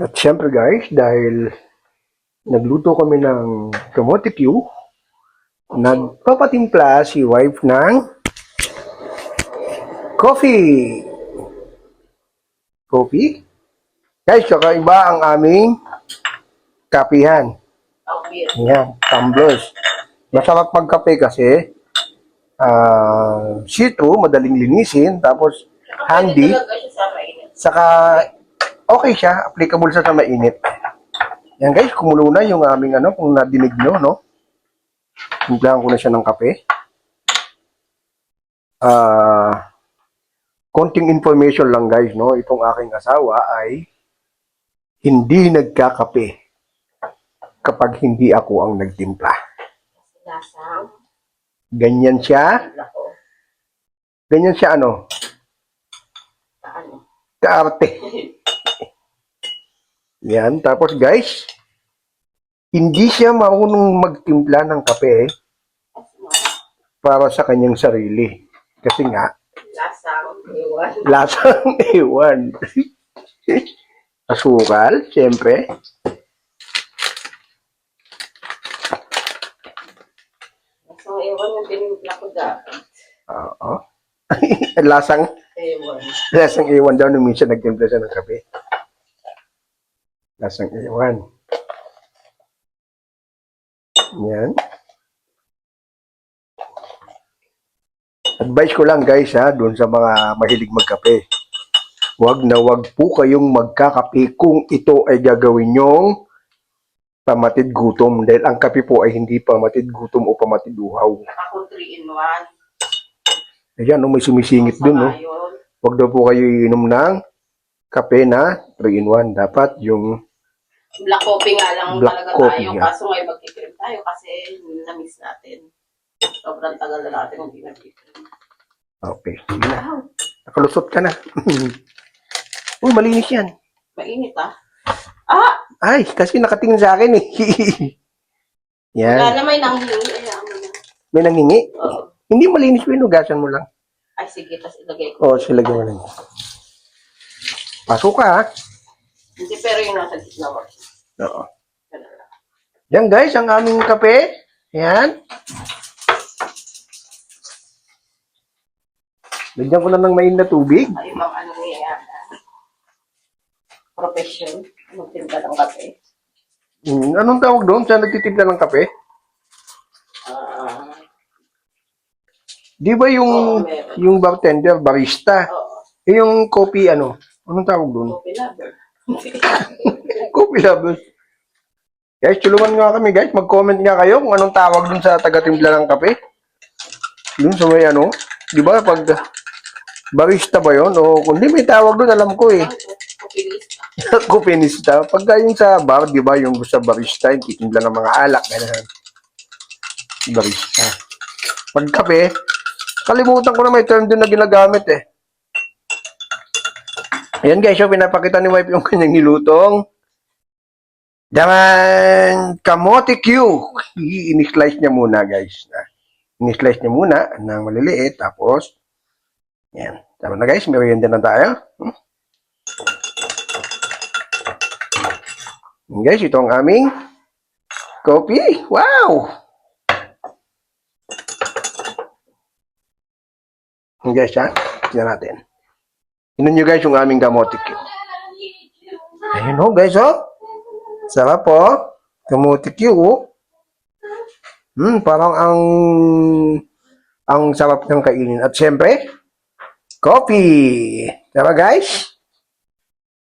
At syempre guys, dahil nagluto kami ng kamote Q, nagpapatimpla si wife ng coffee. Coffee? Guys, saka iba ang aming kapihan. Yan, tumblers. Masarap magkape kasi ah sito, madaling linisin, tapos handy, saka okay siya, applicable sa sa mainit. Yan guys, kumulo na yung aming ano, kung nadinig nyo, no? Timplahan ko na siya ng kape. Ah, konting information lang guys, no? Itong aking asawa ay hindi nagkakape kapag hindi ako ang nagtimpla. Ganyan siya. Ganyan siya ano, Ano? kaarte. Yan. Tapos guys, hindi siya marunong magtimpla ng kape para sa kanyang sarili. Kasi nga, Lasang iwan. lasang ewan. Asukal, siyempre. Lasang iwan yung tinimpla ko dati. Oo. lasang, Ewan. lasang ewan daw nung minsan nagtimpla siya ng kape. Lasang ewan. Yan. Advice ko lang guys ha, doon sa mga mahilig magkape. Huwag na huwag po kayong magkakape kung ito ay gagawin nyong pamatid gutom. Dahil ang kape po ay hindi pamatid gutom o pamatid uhaw. Ako 3 in 1. Ayan, no, may sumisingit dun, no? Yun. Huwag daw po kayo iinom ng kape na 3-in-1. Dapat yung Black coffee nga lang Black talaga coffee tayo. nga. Kaso ngayon magkikrim tayo kasi na-miss natin. Sobrang tagal na natin hindi nagkikrim. Okay, sige na. Nakalusot ka na. Uy, malinis yan. Mainit ah. Ah! Ay, kasi nakatingin sa akin eh. Wala yan. na may nanghingi. Mo na. May nangingi. Oo. Hindi malinis, pinugasan mo lang. Ay sige, tapos ilagay ko. Oo, oh, sila gawin mo. Pasok ka ha. Hindi, pero yung nasa gitna mo. Oo. Lang. Yan guys, ang aming kape. Yan. Lagyan ko na ng mainit na tubig. Ay, mga ano niya yan. ah. Profession. Magtinda ng kape. Hmm, anong tawag doon sa nagtitimpla ng kape? Ah, Di ba yung Oo, meron. yung bartender, barista? Oo. Eh, yung coffee ano? Anong tawag doon? Coffee lover. lovers. Guys, tulungan nga kami guys. Mag-comment nga kayo kung anong tawag doon sa taga-timpla ng kape. Doon sa may ano. Di ba pag barista ba yon O kung di may tawag doon, alam ko eh. Coffeenista. Pagka yung sa bar, di ba yung sa barista, yung titimpla ng mga alak. Ganun. Barista. Pag kape, kalimutan ko na may term din na ginagamit eh. Ayan guys, so pinapakita ni wife yung kanyang nilutong. Daman kamote Q. I-slice niya muna guys. I-slice niya muna ng maliliit. Tapos, yan. Tama na guys, merienda na tayo. Hmm? Yan guys, ito ang aming coffee. Wow! Yan guys ha, tignan natin. Tignan nyo guys yung aming gamote Q. Ayun oh guys oh. Sarap po. Kamote Q oh. Hmm, parang ang ang sarap ng kainin. At syempre, coffee. Tara guys.